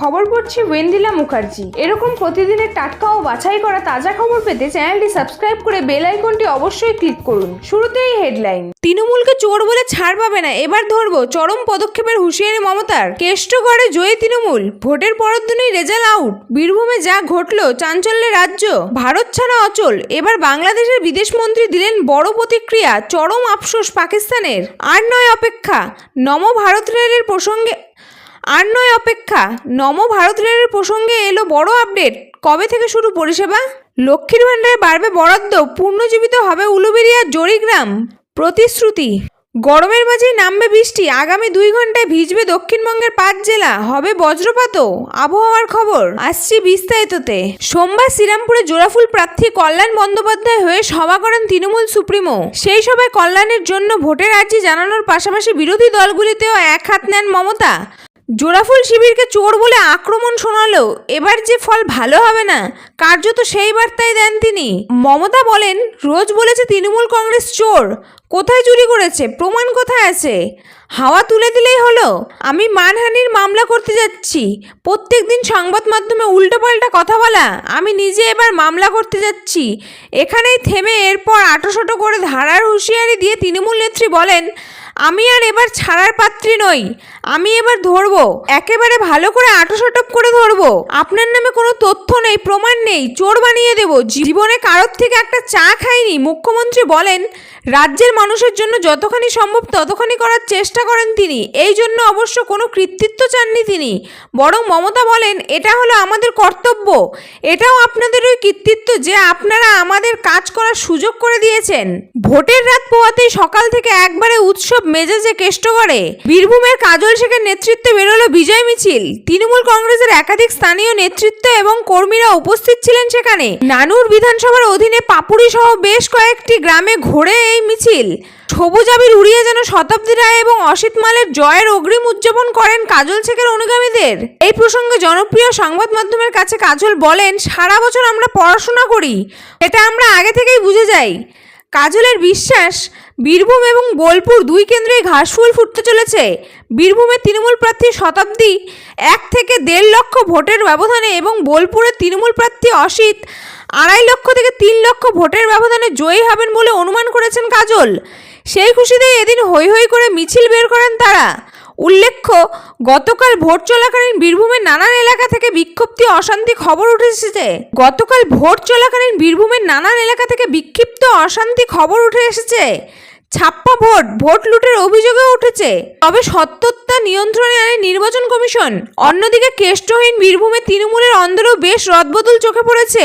খবর পড়ছি ওয়েন্দিলা মুখার্জি। এরকম প্রতিদিনের টাটকা ও বাছাই করা তাজা খবর পেতে চ্যানেলটি সাবস্ক্রাইব করে বেল আইকনটি অবশ্যই ক্লিক করুন। শুরুতেই হেডলাইন। তৃণমূলকে চোর বলে ছাড় পাবে না, এবার ধরবো চরম পদক্ষেপের হুঁশিয়ারি মমতার। কেষ্টগড়ে জয়ী তৃণমূল, ভোটের পরের দিনই রেজাল্ট আউট বীরভূমে যা ঘটলো, চাঞ্চল্যের রাজ্য, ভারত ছাড়া অচল। এবার বাংলাদেশের বিদেশমন্ত্রী দিলেন বড় প্রতিক্রিয়া, চরম আফসোস পাকিস্তানের। আর নয় অপেক্ষা, নম ভারত রেলের প্রসঙ্গে আর নয় অপেক্ষা, নম ভারত রেলের প্রসঙ্গে এলো বড় আপডেট কবে থেকে শুরু পরিষেবা? লক্ষ্মীর ভাণ্ডারে বাড়বে বরাদ্দ পুনর্জীবিত হবে উলুবেরিয়ার জরিগ্রাম। প্রতিশ্রুতি। গরমের মাঝেই নামবে বৃষ্টি, আগামী দুই ঘন্টায় ভিজবে দক্ষিণবঙ্গের পাঁচ জেলা, হবে বজ্রপাতও। আবহাওয়ার খবর, আসছি বিস্তারিততে। সোমবার শ্রীরামপুরে জোড়াফুল প্রার্থী কল্যাণ বন্দ্যোপাধ্যায় হয়ে সভা করেন তৃণমূল সুপ্রিমো। সেই সভায় কল্যাণের জন্য ভোটের আর্জি জানানোর পাশাপাশি বিরোধী দলগুলিতেও এক হাত নেন মমতা। জোড়াফুল শিবিরকে চোর বলে আক্রমণ শোনালো। এবার যে ফল ভালো হবে না, কার্যত সেই বার্তাই দেন তিনি। মমতা বলেন, রোজ বলেছে তৃণমূল কংগ্রেস চোর। কোথায় চুরি করেছে? প্রমাণ কোথায় আছে? হাওয়া তুলে দিলেই হলো। আমি মানহানির মামলা করতে যাচ্ছি। প্রত্যেক দিন সংবাদ মাধ্যমে উল্টোপাল্টা কথা বলা। আমি নিজে এবার মামলা করতে যাচ্ছি। এখানেই থেমে এরপর আটোশটো করে ধারার হুঁশিয়ারি দিয়ে তৃণমূল নেত্রী বলেন আমি আর এবার ছাড়ার পাত্রী নই। আমি এবার ধরবো। একেবারে ভালো করে আটোসাটপ করে ধরবো। আপনার নামে কোনো তথ্য নেই, প্রমাণ নেই। চোর বানিয়ে দেব। জীবনে কারোর থেকে একটা চা খাইনি। মুখ্যমন্ত্রী বলেন, রাজ্যের মানুষের জন্য যতখানি সম্ভব ততখানি করার চেষ্টা করেন তিনি। এই জন্য অবশ্য কোনো কৃতিত্ব চাননি তিনি। বরং মমতা বলেন, এটা হলো আমাদের কর্তব্য। এটাও আপনাদের ওই কৃতিত্ব যে আপনারা আমাদের কাজ করার সুযোগ করে দিয়েছেন। ভোটের রাত পোহাতেই সকাল থেকে একবারে উৎসব মেজাজে কেষ্ট করে বীরভূমের কাজল শেখের নেতৃত্বে বেরোলো বিজয় মিছিল। তৃণমূল কংগ্রেসের একাধিক স্থানীয় নেতৃত্ব এবং কর্মীরা উপস্থিত ছিলেন সেখানে। নানুর বিধানসভার অধীনে পাপুড়ি সহ বেশ কয়েকটি গ্রামে ঘোরে এই মিছিল। সবুজ আবির উড়িয়ে যেন শতাব্দী রায় এবং অসিত মালের জয়ের অগ্রিম উদযাপন করেন কাজল শেখের অনুগামীদের। এই প্রসঙ্গে জনপ্রিয় সংবাদ মাধ্যমের কাছে কাজল বলেন, সারা বছর আমরা পড়াশোনা করি এটা আমরা আগে থেকেই বুঝে যাই। কাজলের বিশ্বাস, বীরভূম এবং বোলপুর দুই কেন্দ্রেই ঘাসফুল ফুটতে চলেছে। বীরভূমের তৃণমূল প্রার্থী শতাব্দী এক থেকে দেড় লক্ষ ভোটের ব্যবধানে এবং বোলপুরের তৃণমূল প্রার্থী অসিত আড়াই লক্ষ থেকে তিন লক্ষ ভোটের ব্যবধানে জয়ী হবেন বলে অনুমান করেছেন কাজল। সেই খুশিতেই এদিন হৈ হৈ করে মিছিল বের করেন তারা। উল্লেখ্য, গতকাল ভোট চলাকালীন বীরভূমের নানান এলাকা থেকে বিক্ষিপ্তি অশান্তি খবর উঠে এসেছে গতকাল ভোট চলাকালীন বীরভূমের নানান এলাকা থেকে বিক্ষিপ্ত অশান্তি খবর উঠে এসেছে। ছাপ্পা ভোট ভোট লুটের অভিযোগও উঠেছে। তবে সত্যতা নিয়ন্ত্রণে আনে নির্বাচন কমিশন। অন্যদিকে কেষ্টহীন বীরভূমে তৃণমূলের অন্দরেও বেশ রদবদল চোখে পড়েছে।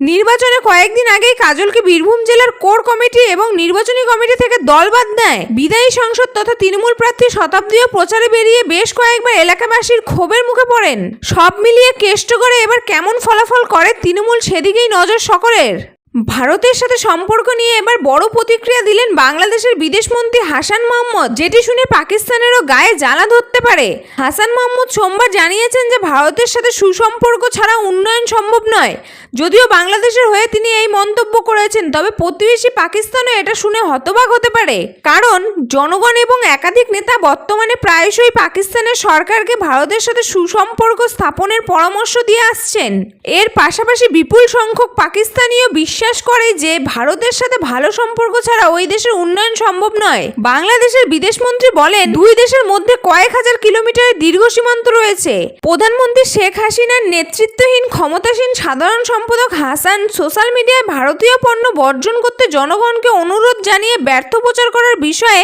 নির্বাচনে কয়েকদিন আগেই কাজলকে বীরভূম জেলার কোর কমিটি এবং নির্বাচনী কমিটি থেকে দল বাদ দেয়। বিদায়ী সংসদ তথা তৃণমূল প্রার্থী শতাব্দীও প্রচারে বেরিয়ে বেশ কয়েকবার এলাকাবাসীর ক্ষোভের মুখে পড়েন। সব মিলিয়ে কেষ্টগড়ে এবার কেমন ফলাফল করে তৃণমূল সেদিকেই নজর সকলের। ভারতের সাথে সম্পর্ক নিয়ে এবার বড় প্রতিক্রিয়া দিলেন বাংলাদেশের বিদেশমন্ত্রী হাসান মোহাম্মদ যেটি শুনে পাকিস্তানেরও গায়ে জ্বালা ধরতে পারে। হাসান মোহাম্মদ সোমবার জানিয়েছেন যে ভারতের সাথে সুসম্পর্ক ছাড়া উন্নয়ন সম্ভব নয়। যদিও বাংলাদেশের হয়ে তিনি এই মন্তব্য করেছেন, তবে প্রতিবেশী পাকিস্তানও এটা শুনে হতবাক হতে পারে। কারণ, জনগণ এবং একাধিক নেতা বর্তমানে প্রায়শই পাকিস্তানের সরকারকে ভারতের সাথে সুসম্পর্ক স্থাপনের পরামর্শ দিয়ে আসছেন। এর পাশাপাশি বিপুল সংখ্যক পাকিস্তানিও বিশ্বাস করে যে ভারতের সাথে ভালো সম্পর্ক ছাড়া ওই দেশের উন্নয়ন সম্ভব নয়। বাংলাদেশের বিদেশমন্ত্রী বলেন, দুই দেশের মধ্যে কয়েক হাজার কিলোমিটারের দীর্ঘ সীমান্ত রয়েছে। প্রধানমন্ত্রী শেখ হাসিনার নেতৃত্বহীন, ক্ষমতাসীন সাধারণ সম্পাদক হাসান সোশ্যাল মিডিয়ায় ভারতীয় পণ্য বর্জন করতে জনগণকে অনুরোধ জানিয়ে ব্যর্থ প্রচার করার বিষয়ে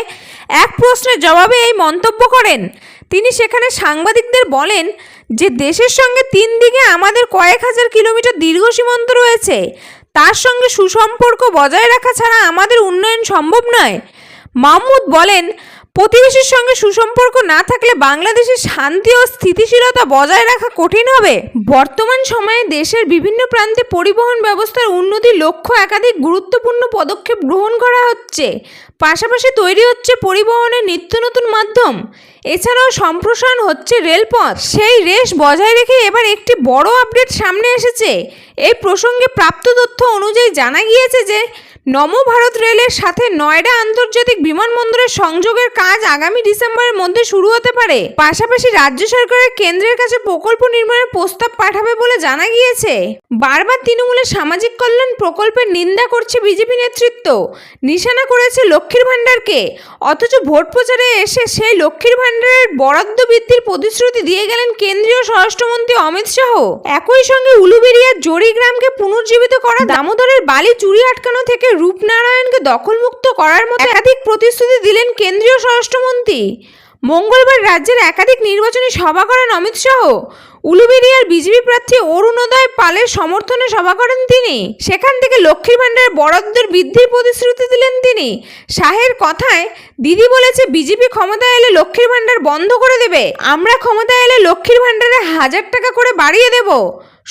এক প্রশ্নের জবাবে এই মন্তব্য করেন। তিনি সেখানে সাংবাদিকদের বলেন যে, দেশের সঙ্গে তিন দিকে আমাদের কয়েক হাজার কিলোমিটার দীর্ঘ সীমান্ত রয়েছে। তার সঙ্গে সুসম্পর্ক বজায় রাখা ছাড়া আমাদের উন্নয়ন সম্ভব নয়। মাহমুদ বলেন প্রতিবেশীর সঙ্গে সুসম্পর্ক না থাকলে বাংলাদেশের শান্তি ও স্থিতিশীলতা বজায় রাখা কঠিন হবে। বর্তমান সময়ে দেশের বিভিন্ন প্রান্তে পরিবহন ব্যবস্থার উন্নতির লক্ষ্য একাধিক গুরুত্বপূর্ণ পদক্ষেপ গ্রহণ করা হচ্ছে। পাশাপাশি তৈরি হচ্ছে পরিবহনের নিত্য নতুন মাধ্যম। এছাড়াও সম্প্রসারণ হচ্ছে রেলপথ। সেই রেশ বজায় রেখে এবার একটি বড় আপডেট সামনে এসেছে। এই প্রসঙ্গে প্রাপ্ত তথ্য অনুযায়ী জানা গিয়েছে যে নম ভারত রেলের সাথে নয়ডা আন্তর্জাতিক বিমানবন্দরের সংযোগের কাজ আগামী ডিসেম্বরের মধ্যে শুরু হতে পারে। পাশাপাশি রাজ্য সরকারের কেন্দ্রের কাছে প্রকল্প নির্মাণের প্রস্তাব পাঠাবে বলে জানা গিয়েছে। বারবার তৃণমূলের সামাজিক কল্যাণ প্রকল্পের নিন্দা করছে বিজেপি নেতৃত্ব। নিশানা করেছে লক্ষ্মীর ভাণ্ডারকে। অথচ ভোট প্রচারে এসে সেই লক্ষ্মীর ভাণ্ডারের বরাদ্দ বৃদ্ধির প্রতিশ্রুতি দিয়ে গেলেন কেন্দ্রীয় স্বরাষ্ট্রমন্ত্রী অমিত শাহ। একই সঙ্গে উলুবেরিয়ার জরিগ্রামকে পুনর্জীবিত করা দামোদরের বালি চুরি আটকানো থেকে রূপনারায়ণকে দখলমুক্ত করার মতো একাধিক প্রতিশ্রুতি দিলেন কেন্দ্রীয় স্বরাষ্ট্রমন্ত্রী। মঙ্গলবার রাজ্যের একাধিক নির্বাচনী সভা করেন অমিত শাহ। উলুবেরিয়ার বিজেপি প্রার্থী অরুণোদয় পালের সমর্থনে সভা করেন তিনি। সেখান থেকে লক্ষ্মীর ভাণ্ডারের বরাদ্দের বৃদ্ধির প্রতিশ্রুতি দিলেন তিনি। শাহের কথায়, দিদি বলেছে বিজেপি ক্ষমতায় এলে লক্ষ্মীর ভাণ্ডার বন্ধ করে দেবে। আমরা ক্ষমতায় এলে লক্ষ্মীর ভাণ্ডারে হাজার টাকা করে বাড়িয়ে দেব।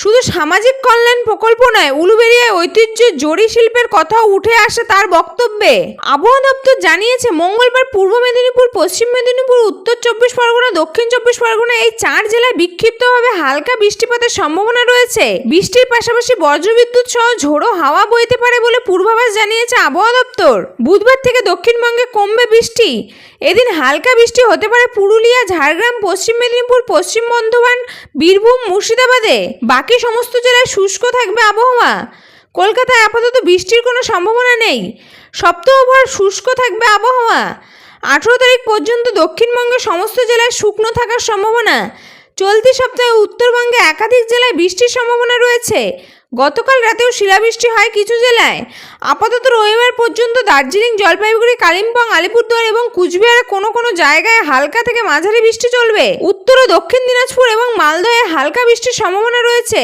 শুধু সামাজিক কল্যাণ প্রকল্প নয় উলুবেরিয়ায় ঐতিহ্য জরি শিল্পের কথাও উঠে আসে তার বক্তব্যে। আবহাওয়া দপ্তর জানিয়েছে, মঙ্গলবার পূর্ব মেদিনীপুর, পশ্চিম মেদিনীপুর, উত্তর চব্বিশ পরগনা, দক্ষিণ চব্বিশ পরগনা এই চার জেলায় বিক্ষিপ্তভাবে হালকা বৃষ্টিপাতের সম্ভাবনা রয়েছে। বৃষ্টির পাশাপাশি বজ্রবিদ্যুৎ সহ ঝোড়ো হাওয়া বইতে পারে বলে পূর্বাভাস জানিয়েছে আবহাওয়া দপ্তর। বুধবার থেকে দক্ষিণবঙ্গে কমবে বৃষ্টি। এদিন হালকা বৃষ্টি হতে পারে পুরুলিয়া, ঝাড়গ্রাম, পশ্চিম মেদিনীপুর, পশ্চিম বর্ধমান, বীরভূম, মুর্শিদাবাদে। বাকি সমস্ত জেলায় শুষ্ক থাকবে আবহাওয়া। কলকাতায় আপাতত বৃষ্টির কোনো সম্ভাবনা নেই। সপ্তাহভর শুষ্ক থাকবে আবহাওয়া। আঠেরো তারিখ পর্যন্ত দক্ষিণবঙ্গের সমস্ত জেলায় শুকনো থাকার সম্ভাবনা। চলতি সপ্তাহে উত্তরবঙ্গে একাধিক জেলায় বৃষ্টির সম্ভাবনা রয়েছে। গতকাল রাতেও শিলাবৃষ্টি হয় কিছু জেলায়। আপাতত রবিবার পর্যন্ত দার্জিলিং, জলপাইগুড়ি, কালিম্পং, আলিপুরদুয়ার এবং কুচবিহারে কোনো কোনো জায়গায় হালকা থেকে মাঝারি বৃষ্টি চলবে। উত্তর ও দক্ষিণ দিনাজপুর এবং মালদহে হালকা বৃষ্টির সম্ভাবনা রয়েছে।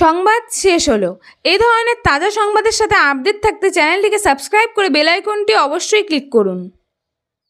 সংবাদ শেষ হলো। এই ধরনের তাজা সংবাদের সাথে আপডেট থাকতে চ্যানেলটিকে সাবস্ক্রাইব করে বেল আইকনটি অবশ্যই ক্লিক করুন।